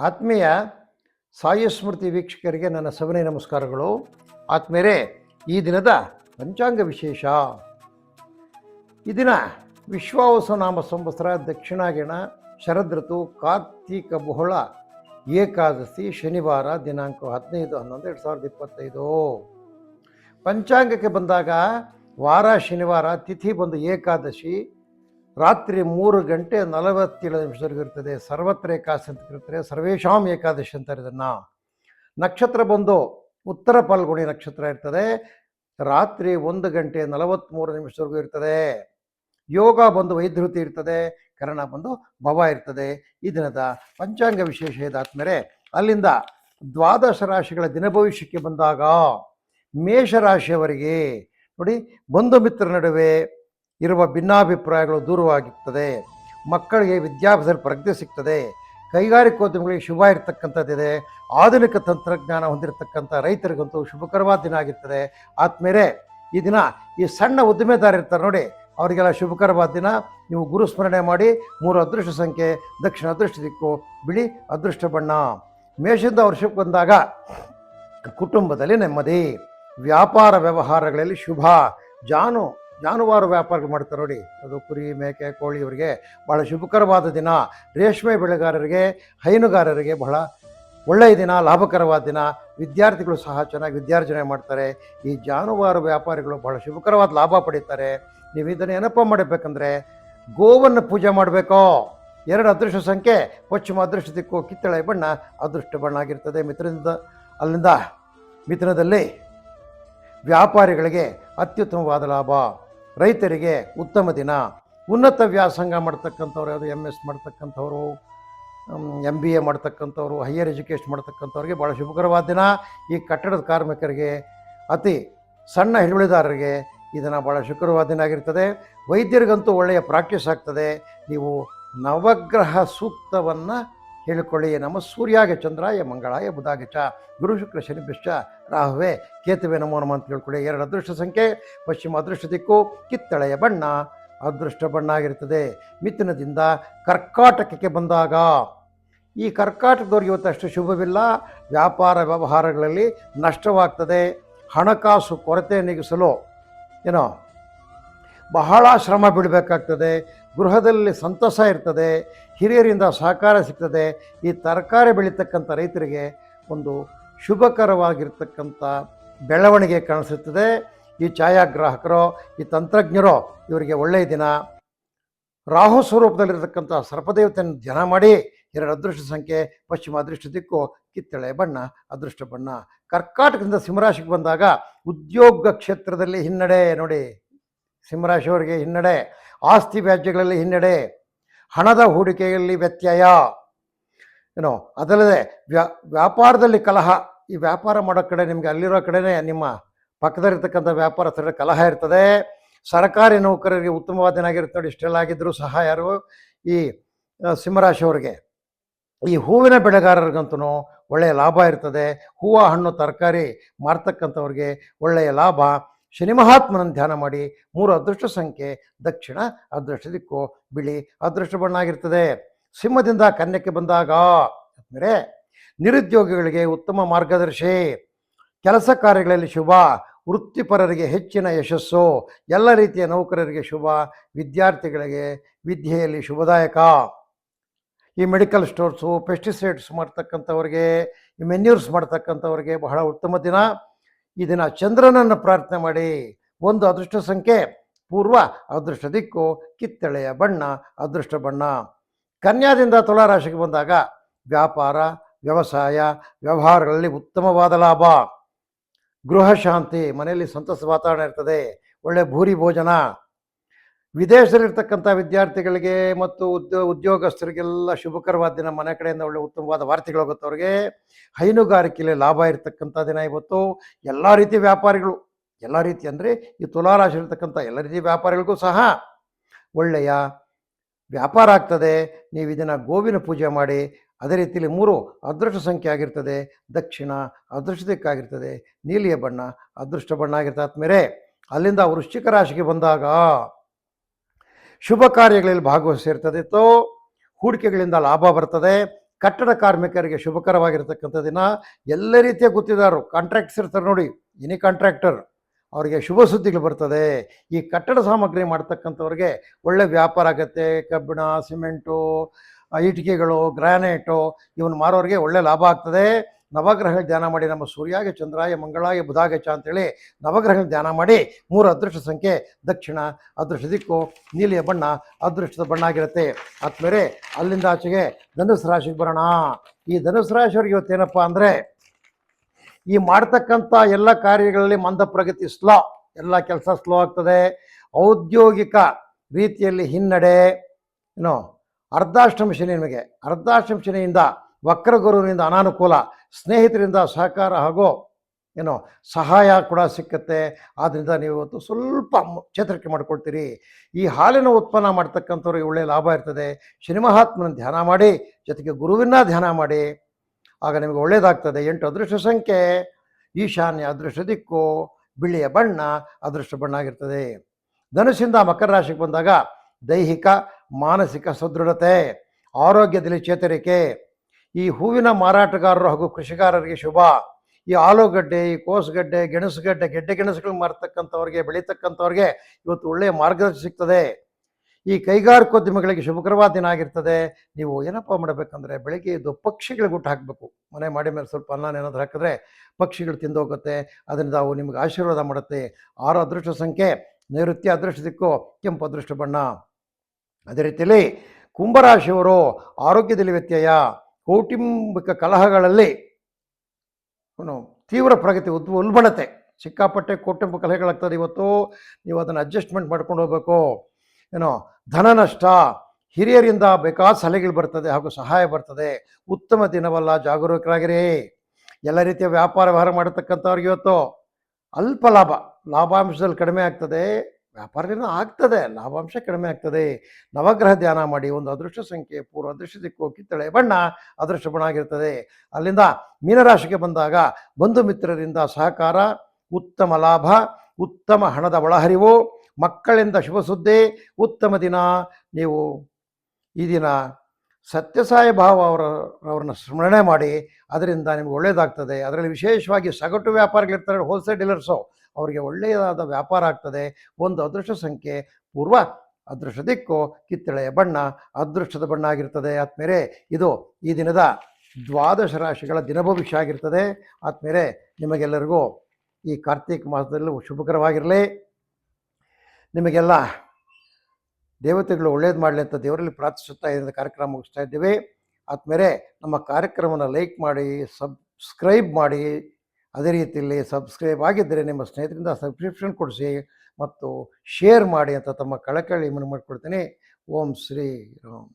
ಆತ್ಮೀಯ ಸಾಯಿ ಸ್ಮೃತಿ ವೀಕ್ಷಕರಿಗೆ ನನ್ನ ಸವನೆ ನಮಸ್ಕಾರಗಳು. ಆತ್ಮೇರೆ ಈ ದಿನದ ಪಂಚಾಂಗ ವಿಶೇಷ. ಈ ದಿನ ವಿಶ್ವಾವಸನಾಮ ಸಂವತ್ಸರ ಶರದ್ ಋತು, ಕಾರ್ತೀಕ ಬಹುಳ, ಏಕಾದಶಿ, ಶನಿವಾರ, ದಿನಾಂಕ ಹದಿನೈದು, ಹನ್ನೊಂದು, ಎರಡು ಸಾವಿರದ ಇಪ್ಪತ್ತೈದು. ಪಂಚಾಂಗಕ್ಕೆ ಬಂದಾಗ ವಾರ, ಶನಿವಾರ, ತಿಥಿ ಬಂದು ಏಕಾದಶಿ ರಾತ್ರಿ ಮೂರು ಗಂಟೆ ನಲವತ್ತೇಳು ನಿಮಿಷದವರೆಗೂ ಇರ್ತದೆ ಸರ್ವತ್ರ ಏಕಾದಶಿ ಅಂತ ಕರೀತಾರೆ. ಸರ್ವೇಶಾಂ ಏಕಾದಶಿ ಅಂತಾರೆ ಇದನ್ನು ನಕ್ಷತ್ರ ಬಂದು ಉತ್ತರ ಪಾಲ್ಗುಣಿ ನಕ್ಷತ್ರ ಇರ್ತದೆ. ರಾತ್ರಿ ಒಂದು ಗಂಟೆ ನಲವತ್ತ್ಮೂರು ನಿಮಿಷವರೆಗೂ ಇರ್ತದೆ. ಯೋಗ ಬಂದು ವೈದ್ಯತಿ ಇರ್ತದೆ. ಕರಣ ಬಂದು ಭವ ಇರ್ತದೆ. ಈ ದಿನದ ಪಂಚಾಂಗ ವಿಶೇಷ ಇದಾದ್ಮೇಲೆ ಅಲ್ಲಿಂದ ದ್ವಾದಶ ರಾಶಿಗಳ ದಿನ ಭವಿಷ್ಯಕ್ಕೆ ಬಂದಾಗ ಮೇಷರಾಶಿಯವರಿಗೆ ನೋಡಿ ಬಂಧು ಮಿತ್ರ ನಡುವೆ ಇರುವ ಭಿನ್ನಾಭಿಪ್ರಾಯಗಳು ದೂರವಾಗಿರ್ತದೆ. ಮಕ್ಕಳಿಗೆ ವಿದ್ಯಾಭ್ಯಾಸದಲ್ಲಿ ಪ್ರಜ್ಞೆ ಸಿಗ್ತದೆ. ಕೈಗಾರಿಕೋದ್ಯಮಗಳಿಗೆ ಶುಭ ಇರತಕ್ಕಂಥದ್ದಿದೆ. ಆಧುನಿಕ ತಂತ್ರಜ್ಞಾನ ಹೊಂದಿರತಕ್ಕಂಥ ರೈತರಿಗಂತೂ ಶುಭಕರವಾದ ದಿನ ಆಗಿರ್ತದೆ. ಆದ್ಮೇಲೆ ಈ ದಿನ ಈ ಸಣ್ಣ ಉದ್ದಿಮೆದಾರ ಇರ್ತಾರೆ ನೋಡಿ, ಅವರಿಗೆಲ್ಲ ಶುಭಕರವಾದ ದಿನ. ನೀವು ಗುರು ಸ್ಮರಣೆ ಮಾಡಿ, ಮೂರು ಅದೃಷ್ಟ ಸಂಖ್ಯೆ, ದಕ್ಷಿಣ ಅದೃಷ್ಟ ದಿಕ್ಕು, ಬಿಳಿ ಅದೃಷ್ಟ ಬಣ್ಣ. ಮೇಷದಿಂದ ವರ್ಷಕ್ಕೆ ಬಂದಾಗ ಕುಟುಂಬದಲ್ಲಿ ನೆಮ್ಮದಿ, ವ್ಯಾಪಾರ ವ್ಯವಹಾರಗಳಲ್ಲಿ ಶುಭ, ಜಾನು ಜಾನುವಾರು ವ್ಯಾಪಾರಗಳು ಮಾಡ್ತಾರೆ ನೋಡಿ. ಅದು ಕುರಿ, ಮೇಕೆ, ಕೋಳಿ ಇವರಿಗೆ ಭಾಳ ಶುಭಕರವಾದ ದಿನ. ರೇಷ್ಮೆ ಬೆಳೆಗಾರರಿಗೆ, ಹೈನುಗಾರರಿಗೆ ಬಹಳ ಒಳ್ಳೆಯ ದಿನ, ಲಾಭಕರವಾದ ದಿನ. ವಿದ್ಯಾರ್ಥಿಗಳು ಸಹ ಚೆನ್ನಾಗಿ ವಿದ್ಯಾರ್ಜನೆ ಮಾಡ್ತಾರೆ. ಈ ಜಾನುವಾರು ವ್ಯಾಪಾರಿಗಳು ಬಹಳ ಶುಭಕರವಾದ ಲಾಭ ಪಡೀತಾರೆ. ನೀವು ಇದನ್ನು ಏನಪ್ಪ ಮಾಡಬೇಕಂದ್ರೆ, ಗೋವನ್ನು ಪೂಜೆ ಮಾಡಬೇಕೋ? ಎರಡು ಅದೃಷ್ಟ ಸಂಖ್ಯೆ, ಪಶ್ಚಿಮ ಅದೃಷ್ಟ, ದಿಕ್ಕು ಕಿತ್ತಳೆ ಬಣ್ಣ, ಅದೃಷ್ಟ ಬಣ್ಣ ಆಗಿರ್ತದೆ. ಮಿತ್ರದಿಂದ, ಅಲ್ಲಿಂದ ಮಿಥುನದಲ್ಲಿ ವ್ಯಾಪಾರಿಗಳಿಗೆ ಅತ್ಯುತ್ತಮವಾದ ಲಾಭ. ರೈತರಿಗೆ ಉತ್ತಮ ದಿನ. ಉನ್ನತ ವ್ಯಾಸಂಗ ಮಾಡ್ತಕ್ಕಂಥವ್ರು ಯಾವುದು ಎಂ ಎಸ್ ಮಾಡ್ತಕ್ಕಂಥವ್ರು ಎಂ ಬಿ ಎ ಮಾಡ್ತಕ್ಕಂಥವ್ರು ಹೈಯರ್ ಎಜುಕೇಷನ್ ಮಾಡ್ತಕ್ಕಂಥವ್ರಿಗೆ ಭಾಳ ಶುಭಕರವಾದ ದಿನ. ಈ ಕಟ್ಟಡದ ಕಾರ್ಮಿಕರಿಗೆ, ಅತಿ ಸಣ್ಣ ಹಿಡುವಳಿದಾರರಿಗೆ ಇದನ್ನು ಭಾಳ ಶುಕ್ರವಾದ ದಿನ ಆಗಿರ್ತದೆ. ವೈದ್ಯರಿಗಂತೂ ಒಳ್ಳೆಯ ಪ್ರಾಕ್ಟೀಸ್ ಆಗ್ತದೆ. ನೀವು ನವಗ್ರಹ ಸೂಕ್ತವನ್ನು ಹೇಳಿಕೊಳ್ಳಿ. ನಮ್ಮ ಸೂರ್ಯಾಗ ಚಂದ್ರಾಯ ಮಂಗಳಾಯ ಬುಧಾಗಚ ಗುರು ಶುಕ್ರ ಶನಿ ಬಿಶ್ಚ ರಾಹುವೆ, ಕೇತುವೆ ನಮೋ ನಮ ಅಂತ ಹೇಳ್ಕೊಳ್ಳಿ. ಎರಡು ಅದೃಷ್ಟ ಸಂಖ್ಯೆ. ಪಶ್ಚಿಮ ಅದೃಷ್ಟ ದಿಕ್ಕು, ಕಿತ್ತಳೆಯ ಬಣ್ಣ. ಅದೃಷ್ಟ ಬಣ್ಣ ಆಗಿರ್ತದೆ ಮಿಥುನದಿಂದ ಕರ್ಕಾಟಕಕ್ಕೆ ಬಂದಾಗ. ಈ ಕರ್ಕಾಟಕದವ್ರಿಗೆ ಇವತ್ತು ಅಷ್ಟು ಶುಭವಿಲ್ಲ. ವ್ಯಾಪಾರ ವ್ಯವಹಾರಗಳಲ್ಲಿ ನಷ್ಟವಾಗ್ತದೆ. ಹಣಕಾಸು ಕೊರತೆ ನೀಗಿಸಲು, ಏನೋ ಬಹಳ ಶ್ರಮ ಬಿಡಬೇಕಾಗ್ತದೆ. ಗೃಹದಲ್ಲಿ ಸಂತಸ ಇರ್ತದೆ. ಹಿರಿಯರಿಂದ ಸಹಕಾರ ಸಿಗ್ತದೆ. ಈ ತರಕಾರಿ ಬೆಳೀತಕ್ಕಂಥ ರೈತರಿಗೆ ಒಂದು ಶುಭಕರವಾಗಿರ್ತಕ್ಕಂಥ ಬೆಳವಣಿಗೆ ಕಾಣಿಸುತ್ತದೆ. ಈ ಛಾಯಾಗ್ರಾಹಕರು, ಈ ತಂತ್ರಜ್ಞರು ಇವರಿಗೆ ಒಳ್ಳೆಯ ದಿನ. ರಾಹು ಸ್ವರೂಪದಲ್ಲಿರತಕ್ಕಂಥ ಸರ್ಪದೇವತೆಯನ್ನು ಧ್ಯಾನ ಮಾಡಿ ಎರಡು ಅದೃಷ್ಟ ಸಂಖ್ಯೆ, ಪಶ್ಚಿಮ ಅದೃಷ್ಟ ದಿಕ್ಕು, ಕಿತ್ತಳೆ ಬಣ್ಣ, ಅದೃಷ್ಟ ಬಣ್ಣ. ಕರ್ಕಾಟಕದಿಂದ ಸಿಂಹರಾಶಿಗೆ ಬಂದಾಗ ಉದ್ಯೋಗ ಕ್ಷೇತ್ರದಲ್ಲಿ ಹಿನ್ನಡೆ ನೋಡಿ. ಸಿಂಹರಾಶಿಯವರಿಗೆ ಹಿನ್ನಡೆ, ಆಸ್ತಿ ವ್ಯಾಜ್ಯಗಳಲ್ಲಿ ಹಿನ್ನಡೆ, ಹಣದ ಹೂಡಿಕೆಯಲ್ಲಿ ವ್ಯತ್ಯಯ. ಏನೋ, ಅದಲ್ಲದೆ ವ್ಯಾ, ವ್ಯಾಪಾರದಲ್ಲಿ ಕಲಹ, ಈ ವ್ಯಾಪಾರ ಮಾಡೋ ಕಡೆ ನಿಮಗೆ ಅಲ್ಲಿರೋ ಕಡೆನೇ ನಿಮ್ಮ ಪಕ್ಕದಲ್ಲಿರ್ತಕ್ಕಂಥ ವ್ಯಾಪಾರಸ್ಥರ ಕಲಹ ಇರ್ತದೆ. ಸರ್ಕಾರಿ ನೌಕರರಿಗೆ ಉತ್ತಮವಾದ ಏನಾಗಿರುತ್ತೆ ನೋಡಿ ಇಷ್ಟೆಲ್ಲ ಆಗಿದ್ದರೂ ಸಹ ಯಾರು ಈ ಸಿಂಹರಾಶಿ ಸಿಂಹರಾಶಿಯವರಿಗೆ. ಈ ಹೂವಿನ ಬೆಳೆಗಾರರಿಗಂತೂ ಒಳ್ಳೆಯ ಲಾಭ ಇರ್ತದೆ. ಹೂವು, ಹಣ್ಣು, ತರಕಾರಿ ಮಾರ್ತಕ್ಕಂಥವ್ರಿಗೆ ಒಳ್ಳೆಯ ಲಾಭ. ಶನಿ ಮಹಾತ್ಮನನ್ನು ಧ್ಯಾನ ಮಾಡಿ, ಮೂರು ಅದೃಷ್ಟ ಸಂಖ್ಯೆ, ದಕ್ಷಿಣ, ಅದೃಷ್ಟ ದಿಕ್ಕು, ಬಿಳಿ, ಅದೃಷ್ಟ ಬಣ್ಣ ಆಗಿರ್ತದೆ ಸಿಂಹದಿಂದ ಕನ್ಯಕ್ಕೆ ಬಂದಾಗ, ಅಂದರೆ ನಿರುದ್ಯೋಗಿಗಳಿಗೆ ಉತ್ತಮ ಮಾರ್ಗದರ್ಶಿ. ಕೆಲಸ ಕಾರ್ಯಗಳಲ್ಲಿ ಶುಭ, ವೃತ್ತಿಪರರಿಗೆ ಹೆಚ್ಚಿನ ಯಶಸ್ಸು, ಎಲ್ಲ ರೀತಿಯ ನೌಕರರಿಗೆ ಶುಭ, ವಿದ್ಯಾರ್ಥಿಗಳಿಗೆ ವಿದ್ಯೆಯಲ್ಲಿ ಶುಭದಾಯಕ. ಈ ಮೆಡಿಕಲ್ ಸ್ಟೋರ್ಸು, ಪೆಸ್ಟಿಸೈಡ್ಸ್ ಮಾಡ್ತಕ್ಕಂಥವ್ರಿಗೆ, ಈ ಮೆನ್ಯೂರ್ಸ್ ಮಾಡ್ತಕ್ಕಂಥವ್ರಿಗೆ ಬಹಳ ಉತ್ತಮ ದಿನ. ಈ ದಿನ ಚಂದ್ರನನ್ನು ಪ್ರಾರ್ಥನೆ ಮಾಡಿ. ಒಂದು ಅದೃಷ್ಟ ಸಂಖ್ಯೆ, ಪೂರ್ವ ಅದೃಷ್ಟ ದಿಕ್ಕು, ಕಿತ್ತಳೆಯ ಬಣ್ಣ, ಅದೃಷ್ಟ ಬಣ್ಣ. ಕನ್ಯಾದಿಂದ ತುಲಾರಾಶಿಗೆ ಬಂದಾಗ ವ್ಯಾಪಾರ, ವ್ಯವಸಾಯ, ವ್ಯವಹಾರಗಳಲ್ಲಿ ಉತ್ತಮವಾದ ಲಾಭ. ಗೃಹ ಶಾಂತಿ, ಮನೆಯಲ್ಲಿ ಸಂತಸ ವಾತಾವರಣ ಇರ್ತದೆ. ಒಳ್ಳೆ ಭೂರಿ ಭೋಜನ ವಿದೇಶದಲ್ಲಿರ್ತಕ್ಕಂಥ ವಿದ್ಯಾರ್ಥಿಗಳಿಗೆ ಮತ್ತು ಉದ್ಯೋ, ಉದ್ಯೋಗಸ್ಥರಿಗೆಲ್ಲ ಶುಭಕರವಾದ ದಿನ. ಮನೆ ಕಡೆಯಿಂದ ಒಳ್ಳೆ ಉತ್ತಮವಾದ ವಾರ್ತೆಗಳು ಹೋಗುತ್ತೆ ಅವ್ರಿಗೆ. ಹೈನುಗಾರಿಕೆಯಲ್ಲಿ ಲಾಭ ಇರತಕ್ಕಂಥ ದಿನ ಇವತ್ತು. ಎಲ್ಲ ರೀತಿಯ ವ್ಯಾಪಾರಿಗಳು, ಎಲ್ಲ ರೀತಿ ಅಂದರೆ ಈ ತುಲಾರಾಶಿ ಇರ್ತಕ್ಕಂಥ ಎಲ್ಲ ರೀತಿಯ ವ್ಯಾಪಾರಿಗಳಿಗೂ ಸಹ ಒಳ್ಳೆಯ ವ್ಯಾಪಾರ ಆಗ್ತದೆ. ನೀವು ಇದನ್ನು ಗೋವಿನ ಪೂಜೆ ಮಾಡಿ, ಅದೇ ರೀತಿಯಲ್ಲಿ ಮೂರು ಅದೃಷ್ಟ ಸಂಖ್ಯೆ ಆಗಿರ್ತದೆ. ದಕ್ಷಿಣ ಅದೃಷ್ಟ ದಿಕ್ಕಾಗಿರ್ತದೆ ನೀಲಿಯ ಬಣ್ಣ ಅದೃಷ್ಟ ಬಣ್ಣ ಆಗಿರ್ತದೆ ಆದ್ಮೇಲೆ ಅಲ್ಲಿಂದ ವೃಶ್ಚಿಕ ರಾಶಿಗೆ ಬಂದಾಗ ಶುಭ ಕಾರ್ಯಗಳಲ್ಲಿ ಭಾಗವಹಿಸಿರ್ತದೆ ತೋ, ಹೂಡಿಕೆಗಳಿಂದ ಲಾಭ ಬರ್ತದೆ. ಕಟ್ಟಡ ಕಾರ್ಮಿಕರಿಗೆ ಶುಭಕರವಾಗಿರ್ತಕ್ಕಂಥ ದಿನ. ಎಲ್ಲ ರೀತಿಯ ಗುತ್ತಿದಾರರು ಕಾಂಟ್ರಾಕ್ಟ್ಸ್ ಇರ್ತಾರೆ ನೋಡಿ ಎನಿ ಕಾಂಟ್ರಾಕ್ಟರ್ ಅವರಿಗೆ ಶುಭ ಸುದ್ದಿಗಳು ಬರ್ತದೆ. ಈ ಕಟ್ಟಡ ಸಾಮಗ್ರಿ ಮಾಡ್ತಕ್ಕಂಥವ್ರಿಗೆ ಒಳ್ಳೆ ವ್ಯಾಪಾರ ಆಗುತ್ತೆ. ಕಬ್ಬಿಣ, ಸಿಮೆಂಟು ಇಟಿಕೆಗಳು, ಗ್ರಾನೈಟು, ಇವನ್ ಮಾರೋರಿಗೆ ಒಳ್ಳೆ ಲಾಭ ಆಗ್ತದೆ. ನವಗ್ರಹಗಳ ಧ್ಯಾನ ಮಾಡಿ. ನಮ್ಮ ಸೂರ್ಯಾಗ ಚಂದ್ರಾಯ, ಮಂಗಳಾಯ ಬುಧಾಗೆ ಚ ಅಂತೇಳಿ ನವಗ್ರಹ ಧ್ಯಾನ ಮಾಡಿ. ಮೂರು ಅದೃಷ್ಟ ಸಂಖ್ಯೆ, ದಕ್ಷಿಣ ಅದೃಷ್ಟ ದಿಕ್ಕು, ನೀಲಿಯ ಬಣ್ಣ ಅದೃಷ್ಟದ ಬಣ್ಣ ಆಗಿರುತ್ತೆ. ಆದ್ಮೇಲೆ ಅಲ್ಲಿಂದ ಆಚೆಗೆ ಧನುಸ್ ರಾಶಿಗೆ ಬರೋಣ. ಈ ಧನುಸ್ ರಾಶಿಯವ್ರಿಗೆ ಇವತ್ತೇನಪ್ಪ ಅಂದರೆ ಈ ಮಾಡ್ತಕ್ಕಂಥ ಎಲ್ಲ ಕಾರ್ಯಗಳಲ್ಲಿ ಮಂದ ಪ್ರಗತಿ ಸ್ಲೋ ಎಲ್ಲ ಕೆಲಸ ಸ್ಲೋ ಆಗ್ತದೆ. ಔದ್ಯೋಗಿಕ ರೀತಿಯಲ್ಲಿ ಹಿನ್ನಡೆ, ಏನೋ ಅರ್ಧಾಷ್ಟಮ ಶನಿ ನಿಮಗೆ. ಅರ್ಧಾಷ್ಟಮ ಶನಿಯಿಂದ ವಕ್ರಗುರುವಿನಿಂದ ಅನಾನುಕೂಲ. ಸ್ನೇಹಿತರಿಂದ ಸಹಕಾರ ಹಾಗೂ ಏನೋ ಸಹಾಯ ಕೂಡ ಸಿಕ್ಕತ್ತೆ. ಆದ್ದರಿಂದ ನೀವು ಇವತ್ತು ಸ್ವಲ್ಪ ಚೇತರಿಕೆ ಮಾಡ್ಕೊಳ್ತೀರಿ. ಈ ಹಾಲಿನ ಉತ್ಪನ್ನ ಮಾಡ್ತಕ್ಕಂಥವ್ರಿಗೆ ಒಳ್ಳೆಯ ಲಾಭ ಇರ್ತದೆ. ಶನಿ ಮಹಾತ್ಮನ ಧ್ಯಾನ ಮಾಡಿ, ಜೊತೆಗೆ ಗುರುವಿನ ಧ್ಯಾನ ಮಾಡಿ. ಆಗ ನಿಮಗೆ ಒಳ್ಳೆಯದಾಗ್ತದೆ ಎಂಟು ಅದೃಷ್ಟ ಸಂಖ್ಯೆ. ಈಶಾನ್ಯ ಅದೃಷ್ಟ ದಿಕ್ಕು. ಬಿಳಿಯ ಬಣ್ಣ ಅದೃಷ್ಟ ಬಣ್ಣ ಆಗಿರ್ತದೆ. ಧನುಸಿಂದ ಮಕರ ರಾಶಿಗೆ ಬಂದಾಗ ದೈಹಿಕ, ಮಾನಸಿಕ ಸದೃಢತೆ, ಆರೋಗ್ಯದಲ್ಲಿ ಚೇತರಿಕೆ. ಈ ಹೂವಿನ ಮಾರಾಟಗಾರರು ಹಾಗೂ ಕೃಷಿಕಾರರಿಗೆ ಶುಭ. ಈ ಆಲೂಗಡ್ಡೆ, ಈ ಕೋಸುಗಡ್ಡೆ, ಗೆಣಸುಗಡ್ಡೆ, ಗೆಡ್ಡೆ ಗೆಣಸುಗಳು ಮಾರತಕ್ಕಂಥವ್ರಿಗೆ, ಬೆಳೀತಕ್ಕಂಥವ್ರಿಗೆ ಇವತ್ತು ಒಳ್ಳೆಯ ಮಾರ್ಗದರ್ಶನ ಸಿಗ್ತದೆ. ಈ ಕೈಗಾರಿಕೋದ್ಯಮಗಳಿಗೆ ಶುಭಕರವಾದ ದಿನ ಆಗಿರ್ತದೆ. ನೀವು ಏನಪ್ಪ ಮಾಡಬೇಕಂದ್ರೆ ಬೆಳಗ್ಗೆ ಎದ್ದು ಪಕ್ಷಿಗಳಿಗೆ ಊಟ ಹಾಕಬೇಕು. ಮನೆ ಮಾಡಿ ಮೇಲೆ ಸ್ವಲ್ಪ ಅನ್ನ ಏನಾದರೂ ಹಾಕಿದ್ರೆ ಪಕ್ಷಿಗಳು ತಿಂದೋಗುತ್ತೆ ಅದರಿಂದ ಅವು ನಿಮಗೆ ಆಶೀರ್ವಾದ ಮಾಡುತ್ತೆ. ಆರು ಅದೃಷ್ಟ ಸಂಖ್ಯೆ, ನೈಋತ್ಯ ಅದೃಷ್ಟ ದಿಕ್ಕು, ಕೆಂಪು ಅದೃಷ್ಟ ಬಣ್ಣ. ಅದೇ ರೀತಿಯಲ್ಲಿ ಕುಂಭರಾಶಿಯವರು ಆರೋಗ್ಯದಲ್ಲಿ ವ್ಯತ್ಯಯ. ಕೌಟುಂಬಿಕ ಕಲಹಗಳಲ್ಲಿ ಏನು ತೀವ್ರ ಪ್ರಗತಿ ಉದ್, ಉಲ್ಬಣತೆ ಸಿಕ್ಕಾಪಟ್ಟೆ ಕೌಟುಂಬ ಕಲಹಗಳಾಗ್ತದೆ ಇವತ್ತು ನೀವು ಅದನ್ನು ಅಡ್ಜಸ್ಟ್ಮೆಂಟ್ ಮಾಡ್ಕೊಂಡು ಹೋಗ್ಬೇಕು. ಏನೋ ಧನ ನಷ್ಟ, ಹಿರಿಯರಿಂದ ಬೇಕಾದ ಸಲಹೆಗಳು ಬರ್ತದೆ ಹಾಗೂ ಸಹಾಯ ಬರ್ತದೆ. ಉತ್ತಮ ದಿನವಲ್ಲ, ಜಾಗರೂಕರಾಗಿರಿ. ಎಲ್ಲ ರೀತಿಯ ವ್ಯಾಪಾರ ವ್ಯವಹಾರ ಮಾಡತಕ್ಕಂಥವ್ರಿಗೆ ಇವತ್ತು ಅಲ್ಪ ಲಾಭ, ಲಾಭಾಂಶದಲ್ಲಿ ಕಡಿಮೆ ಆಗ್ತದೆ. ವ್ಯಾಪಾರದಿಂದ ಆಗ್ತದೆ, ಲಾಭಾಂಶ ಕಡಿಮೆ ಆಗ್ತದೆ. ನವಗ್ರಹ ಧ್ಯಾನ ಮಾಡಿ, ಒಂದು ಅದೃಷ್ಟ ಸಂಖ್ಯೆ, ಪೂರ್ವ ಅದೃಷ್ಟ ದಿಕ್ಕು ಕಿತ್ತಳೆ ಬಣ್ಣ ಅದೃಷ್ಟ ಬಣ್ಣ ಆಗಿರ್ತದೆ. ಅಲ್ಲಿಂದ ಮೀನರಾಶಿಗೆ ಬಂದಾಗ ಬಂಧು ಮಿತ್ರರಿಂದ ಸಹಕಾರ, ಉತ್ತಮ ಲಾಭ, ಉತ್ತಮ ಹಣದ ಒಳಹರಿವು, ಮಕ್ಕಳಿಂದ ಶುಭ ಸುದ್ದಿ, ಉತ್ತಮ ದಿನ. ನೀವು ಈ ದಿನ ಸತ್ಯಸಾಯಿ ಭಾವ ಅವರ, ಅವ್ರನ್ನ ಸ್ಮರಣೆ ಮಾಡಿ, ಅದರಿಂದ ನಿಮ್ಗೆ ಒಳ್ಳೆಯದಾಗ್ತದೆ ಅದರಲ್ಲಿ ವಿಶೇಷವಾಗಿ ಸಗಟು ವ್ಯಾಪಾರಿಗಳಿರ್ತಾರೆ ಹೋಲ್ಸೇಲ್ ಡೀಲರ್ಸು ಅವರಿಗೆ ಒಳ್ಳೆಯದಾದ ವ್ಯಾಪಾರ ಆಗ್ತದೆ. ಒಂದು ಅದೃಷ್ಟ ಸಂಖ್ಯೆ, ಪೂರ್ವ ಅದೃಷ್ಟ ದಿಕ್ಕು ಕಿತ್ತಳೆಯ ಬಣ್ಣ, ಅದೃಷ್ಟದ ಬಣ್ಣ ಆಗಿರ್ತದೆ. ಆದ್ಮೇಲೆ ಇದು ಈ ದಿನದ ದ್ವಾದಶ ರಾಶಿಗಳ ದಿನಭವಿಷ್ಯ ಆಗಿರ್ತದೆ. ಆದ್ಮೇಲೆ ನಿಮಗೆಲ್ಲರಿಗೂ ಈ ಕಾರ್ತಿಕ ಮಾಸದಲ್ಲೂ ಶುಭಕರವಾಗಿರಲಿ. ನಿಮಗೆಲ್ಲ ದೇವತೆಗಳು ಒಳ್ಳೇದು ಮಾಡಲಿ ಅಂತ ದೇವರಲ್ಲಿ ಪ್ರಾರ್ಥಿಸುತ್ತಾ ಇದರಿಂದ ಕಾರ್ಯಕ್ರಮ ಮುಗಿಸ್ತಾ ಇದ್ದೀವಿ. ಆದ್ಮೇಲೆ ನಮ್ಮ ಕಾರ್ಯಕ್ರಮವನ್ನು ಲೈಕ್ ಮಾಡಿ, ಸಬ್ಸ್ಕ್ರೈಬ್ ಮಾಡಿ ಅದೇ ರೀತಿಯಲ್ಲಿ ಸಬ್ಸ್ಕ್ರೈಬ್ ಆಗಿದ್ದರೆ ನಿಮ್ಮ ಸ್ನೇಹಿತರಿಂದ ಸಬ್ಸ್ಕ್ರಿಪ್ಷನ್ ಕೊಡಿಸಿ ಮತ್ತು ಶೇರ್ ಮಾಡಿ ಅಂತ ತಮ್ಮ ಕಳಕಳಿ ಮನವಿ ಮಾಡ್ಕೊಡ್ತೀನಿ ಓಂ ಶ್ರೀ ರಾಮ್.